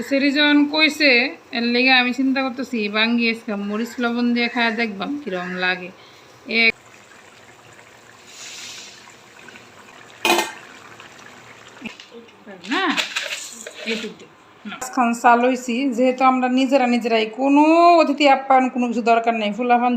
তো সেরি যখন কইছে, এর লেগে আমি চিন্তা করতেছি, বাঙ্গি আজকে মরিচ লবণ দিয়ে খায় দেখবাম কিরম লাগে। চাল হয়েছি যেহেতু আমরা নিজেরা নিজেরাই কোনো অতিথি আপ্যায়ন কোনো কিছু দরকার নেই, ফুলাফান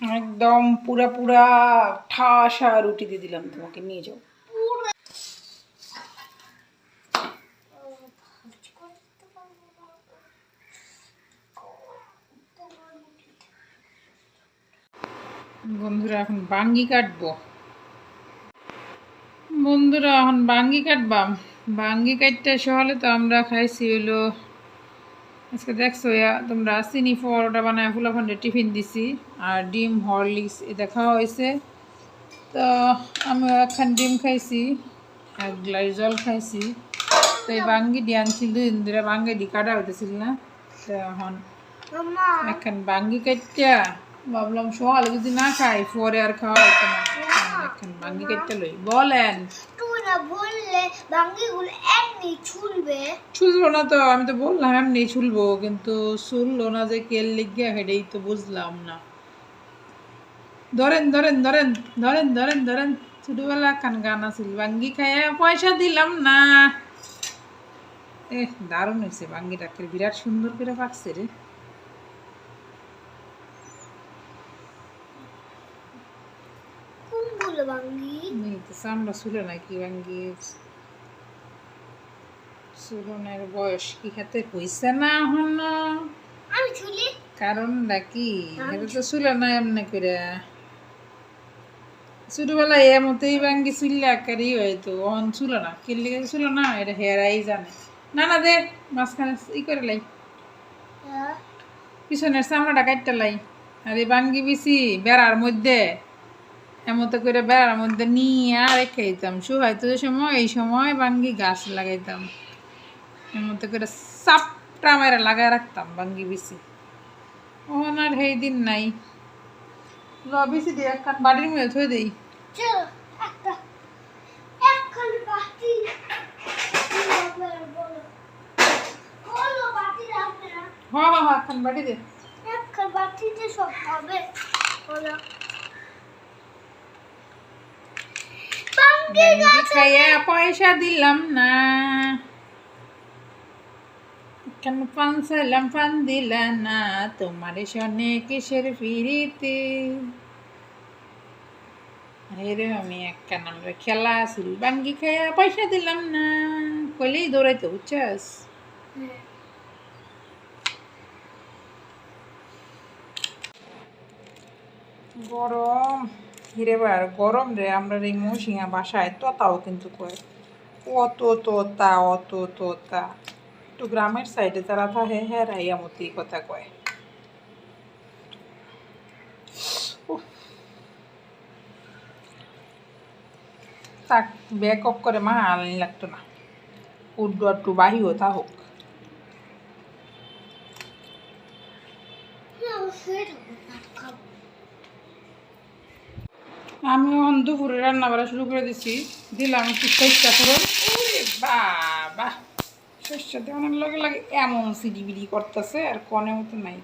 একদম পুরা পুরা ঠাসা রুটি দিয়ে দিলাম তোমাকে, নিয়ে যাও। বন্ধুরা, এখন বাঙ্গি কাটবো। বন্ধুরা, এখন বাঙ্গি কাটবাম। বাঙ্গি কাটতে সহলে তো আমরা খাইছি হইল আজকে দেখছ তোমরা চিনি পরোটা বানায় ফুলাফান্ডে টিফিন দিছি, আর ডিম, হরলিক্স, এটা খাওয়া হয়েছে। তো আমি একখান ডিম খাইছি, এক গ্লাস জল খাইছি। তো এই বাঙ্গি দিয়ে আনছিল দুদিন ধরে বাঙ্গি দি কাটা হইতেছিল না। তো এখন একখান বাঙ্গি কাটটা ভাবলাম সকালে যদি না খাই, পরে আর খাওয়া হতো না। একখান বাঙ্গি কাটতে লই। বলেন। বাঙ্গিগুলো এমনি ছুলবে। ছুলবো না তো আমি তো বললাম এমনি ছুলবো কিন্তু ছুললো না যে কেল লিগিয়া হেডেই তো বুঝলাম না। ধরেন ধরেন ধরেন ধরেন ধরেন ধরেন ছোটবেলা কান গান আছিল বাঙ্গি খাইয়া পয়সা দিলাম না। দারুণ হয়েছে বাঙ্গিটাকে বিরাট সুন্দর করে পাকছে রে। বাঙ্গি? এই তো নাকি বাঙ্গি চুলনের বয়স কি হাতে হইছে না হন? আমি ছুলি কারণ নাকি এটা তো ছিল না এমনি করে। ছোটবেলায় এমতেই ভাঙ্গি চুললে আকারই হয়তো অন ছিল না কিনলে ছিল না? এটা হেরাই জানে। না না দে মাঝখানে ই করে লাই। হ্যাঁ। পিছনের চামড়াটা কাটতে লাই। আর এই ভাঙ্গি বিছি বেড়ার মধ্যে। এমতো করে বেড়ার মধ্যে নিয়ে আর রেখে দিতাম। যে সময় এই সময় ভাঙ্গি গাছ লাগাইতাম। এমতো করে চাপটা মেরে লাগাই রাখতাম ভাঙ্গি ওখান আর সেই দিন নাই। ল বিছি দিয়ে একখান বাড়ির মধ্যে থই দেই। হ্যাঁ হ্যাঁ হ্যাঁ একখান বাড়ি দে। একখান বাটিতে সব হবে। পয়সা দিলাম না। পান চাইলাম পান দিলা না, তোমার সনে কিসের ফিরিতে আমি একটা খেলা আছিল বাঙ্গি খাইয়া পয়সা দিলাম না, কইলেই দৌড়াইতে গরম গরম রে, আমরা এই মৌসিঙা বাসায় তোতাও কিন্তু কয়, অত তোতা অত তোতা। একটু গ্রামের সাইডে যারা থাকে হ্যাঁ রাইয়া মতো এই কথা কয়। থাক ব্যাক অফ করে মা আনি লাগতো না। উড্ডু আড্ডু বাহি হতা হোক। আমি এখন দুপুরে রান্না করা শুরু করে দিছি দিলাম একটু ফোড়ন। ওরে বাবা! লগে এমন করতেছে, আর কনে মতো নাই।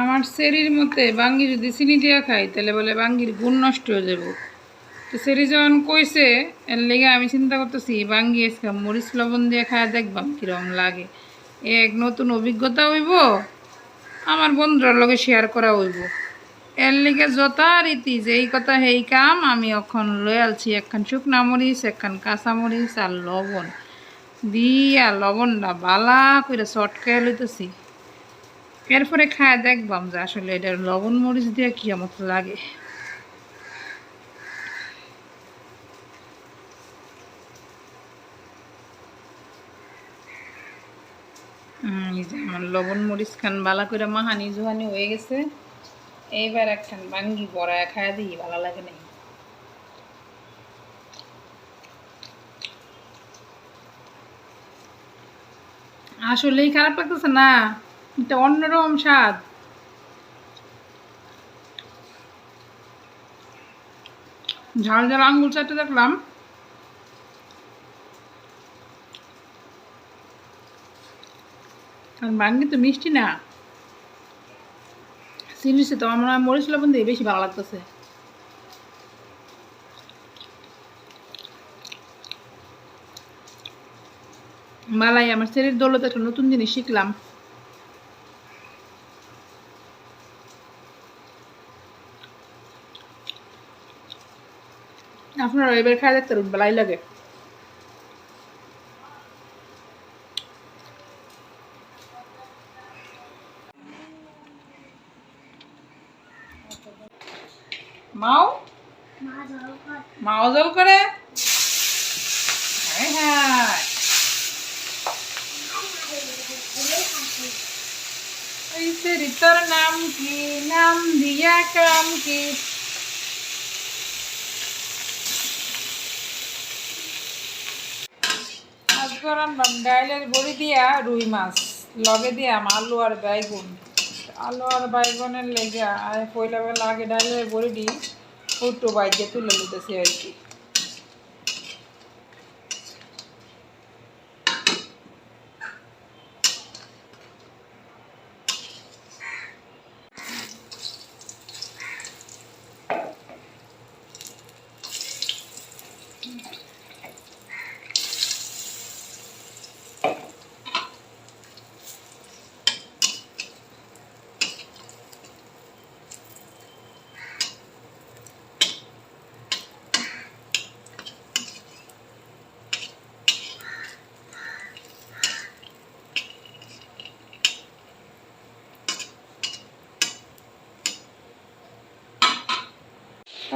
আমার শরীর মতে বাঙ্গি যদি চিনি দিয়া খাই, তাহলে বলে বাঙ্গির গুণ নষ্ট হয়ে যাব। তো সেরি যখন কইছে, এর লেগে আমি চিন্তা করতেছি, বাঙ্গি এসে মরিচ লবণ দিয়ে খায় দেখবাম কিরম লাগে। এক নতুন অভিজ্ঞতা হইব, আমার বন্ধুরার লগে শেয়ার করা হইব। এর লেগে যথারীতি যেই কথা সেই কাম, আমি এখন লয়ে আলছি একখান শুকনা মরিচ, একখান কাঁচা মরিচ আর লবণ। দিয়া লবণটা বালা করে চটকায় লইতেছি। এরপরে খায় দেখবাম যে আসলে এটা লবণ মরিচ দিয়ে কি মতো লাগে হুম, এই যে আমার লবণ মরিচ খান বালা করে মাহানি জোহানি হয়ে গেছে। এইবার একখান বাঙ্গি বড়া খায় দিই, ভালো লাগে নাই। আসলেই খারাপ লাগতেছে না, এটা অন্যরকম স্বাদ। ঝাল ঝাল আঙ্গুল চাটে দেখলাম। কারণ বাঙ্গি তো মিষ্টি না। চিনিসে তো, আমার মরিচ লবণ দিয়ে বেশি ভালো লাগতেছে। মালাই, আমার শরীর দৌলতে একটা নতুন জিনিস শিখলাম। আপনারা এবার খাই দেখতে ভালাই লাগে মাও মা দরকার মাও জল করে। হ্যাঁ নাম কি? নাম দিয়া কাম কি? ডাইলের বড়ি দিয়া রুই মাছ, লগে দিয়া আলু আর বাইগুন আলু আর বাইগুনের লেগে আর পয়লা বেলা আগে ডাইলের বড়ি দি। ফুটো বাইজে তুলে নিতেছি আর কি।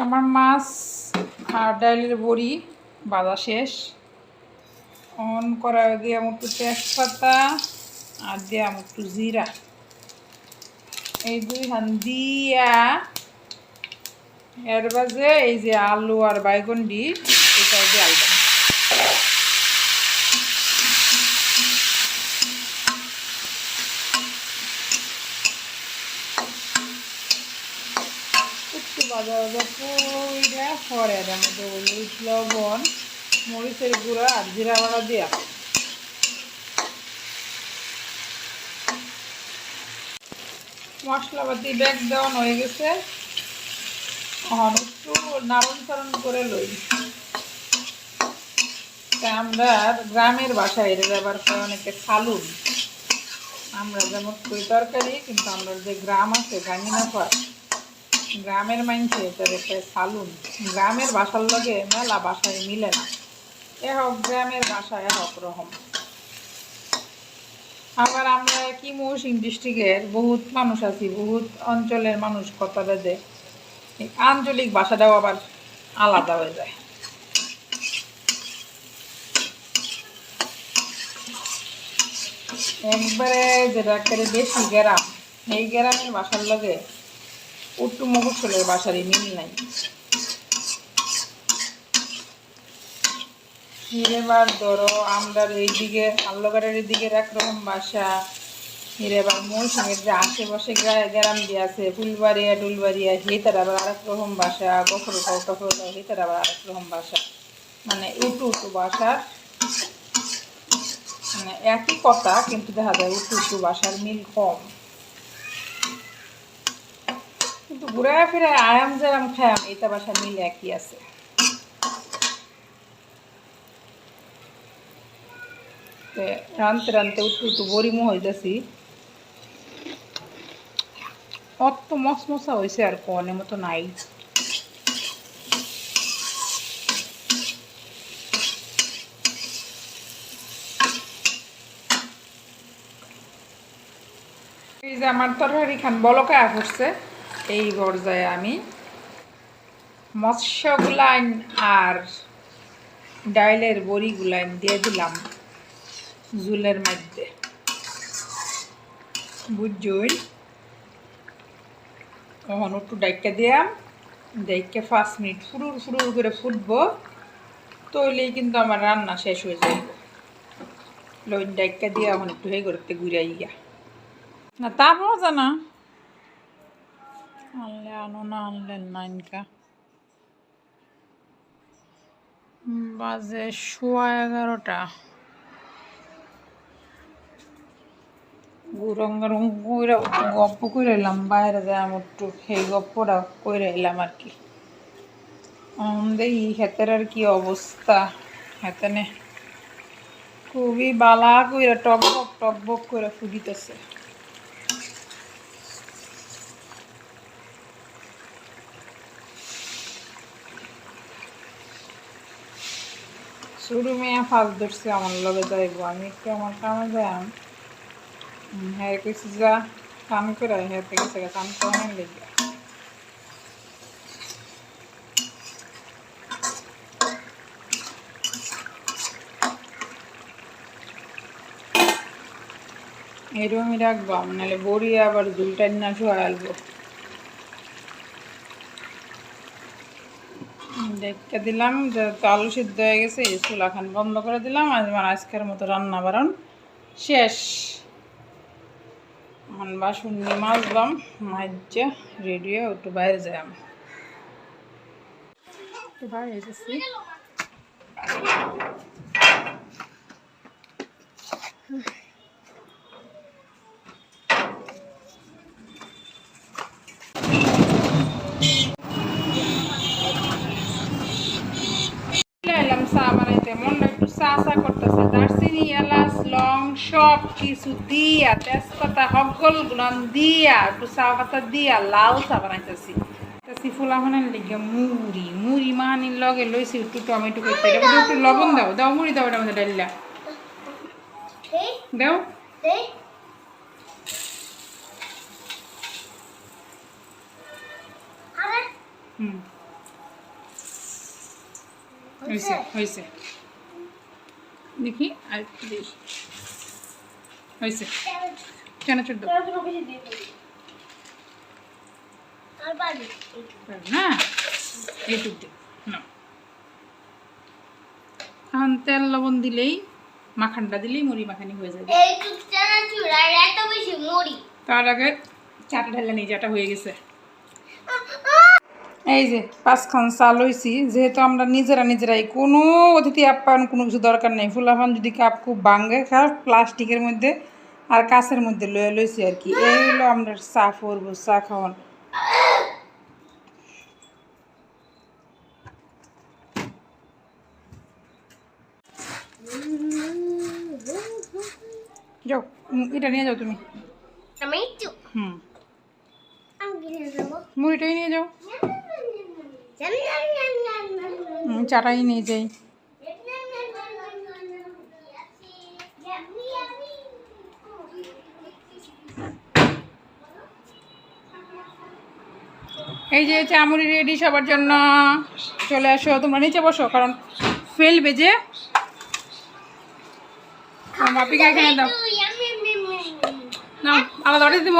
আমার মাছ আর ডাইলের বড়ি, বাজা শেষ। অন করা আমার একটু তেজপাতা আর দিয়ে আমার একটু জিরা। এই দুই হান দিয়া এর বাজে এই যে আলু আর বাইগন ডি এটা দিয়ে আলবাম একটু বাজা বাজা কইরা পরে লবণ, মরিচের গুঁড়া আর জিরা বাড়া দিয়া। মশলাপাতি ব্যাগ দেওয়ান হয়ে গেছে। এখন একটু নাড়ন চারণ করে লই। আমরা গ্রামের বাসায় এর ব্যবহার করে অনেকে সালুন আমরা যেমন তরকারি, কিন্তু আমরা যে গ্রাম আছে গাঙ্গিনাপাড় গ্রামের মানুষে এটার একটা সালুন। গ্রামের বাসার লগে মেলা বাসায় মিলে না। এ হোক গ্রামের বাসা, এ হোক রকম আবার আমরা কি মৌসিম ডিস্ট্রিক্টের, বহুত মানুষ আছি, বহুত অঞ্চলের মানুষ কথা বেঁধে। আঞ্চলিক ভাষাটাও আবার আলাদা হয়ে যায়। একবারে যেটা একেবারে বেশি গ্রাম, এই গ্রামের বাসার লগে উট্টু মফসলের বাসারই মিল নাই। হিরেবার ধরো আমরা এইদিকে, আল্লগারের এদিকে একরকম বাসা। হিরেবার মৌসুমের যে আশেপাশে গ্রা- গ্রাম দিয়ে আছে, ফুলবাড়িয়া টুলবাড়িয়া হেতার আবার আরেক রকম বাসা গফরটাও টফরটাও হেতার আবার আরেক রকম বাসা। মানে উটু উটু বাসার মানে একই কথা, কিন্তু দেখা যায় উটু উটু বাসার মিল কম। কিন্তু ঘুরা ফিরে আরাম জারাম খায়াম এটা বাসা মিলে একই আছে। রানতে রানতে উঠু উঠু বরিমো হইতেছি। অত মশমশা হয়েছে আর কনের মতো নাই। এই যে আমার তরকারি খান, বলকা আসছে এই পর্যায়ে আমি মৎস্য গুলাইন আর ডাইলের বড়ি গুলাইন দিয়ে দিলাম জুলের মধ্যে। বুঝছই? তখন একটু ডাইকা দিয়াম ডাইকে পাঁচ মিনিট ফুরুর ফুরুর করে ফুটবো তৈলেই কিন্তু আমার রান্না শেষ হয়ে যাবে লইন ডাইকা দিয়ে এখন একটু হয়ে করতে গিয়া না তা মজা না। আনলে আনো, না আনলেন না ইনকা। বাজে সোয়া এগারোটা। গুরং গরং কইরা গপ্প করে এলাম, বাইরে যায় আমার একটু সেই গপ্পটা করে এলাম আর কি। হেতের আর কি অবস্থা। হেতেনে খুবই বালা কইরা টকবক টকবক করে ফুটিতেছে শুরু মেয়া ফাঁস ধরছে, আমার লগে যাইবো আমি একটু আমার কামে যাই হ্যাঁ কইছি, যা, কাম করে হ্যাঁ থেকে কাম করে লেগে এরকমই রাখব, নাহলে বড়ি আবার দুলটা না শোয়া আলবো দেখতে দিলাম, যে তো আলু সিদ্ধ হয়ে গেছে, এই চুলাখান বন্ধ করে দিলাম আজ আমার আজকের মতো রান্না বারণ শেষ। এখন বাসন নিয়ে মাজলাম মাজছে রেডি হয়ে একটু বাইরে যাই আমি। একটু বাইরে চলে করতেছে। দারচিনি এলাচ লং সব কিছু দিয়া তেজপাতা সকল গুলান দিয়া একটু চা পাতা দিয়া লাল চা বানাইতেছি। তাছি ফুলাফানের লিগে মুড়ি মুড়ি মাহানির লগে লইছি একটু টমেটো করতে একটু লবণ দাও দাও মুড়ি দাও এটা ডাইলা এই দাও। হুম। হয়েছে হয়েছে দেখি আর একটু হয়েছে। কেন পারবি না? এইটুক না এখন তেল লবণ দিলেই মাখানটা দিলেই মুড়ি মাখানি হয়ে যাবে। তার আগে চাটা ঢালা নিয়ে যেটা হয়ে গেছে। এই যে পাঁচখান চাল হয়েছি যেহেতু আমরা নিজেরা নিজেরাই কোনো অতিথি আপ্যায়ন কোনো কিছু দরকার নেই। ফুলাফান যদি কাপ খুব ভাঙ্গে খারাপ প্লাস্টিকের মধ্যে আর কাছের মধ্যে লয়ে লইছি আর কি। এই হলো আমরা চা করব চা খাওয়ান যাও এটা নিয়ে যাও তুমি। হুম। মুড়িটাই নিয়ে যাও জানি জানি জানি জানি জানি হুম, চাটাই নিয়ে যাই। এই যে চামড়ি রেডি সবার জন্য। চলে আসো তোমরা নিচে বসো কারণ ফেলবে যে মাপিকে এখানে দাও। নাও আলাদা বাড়ি দিব।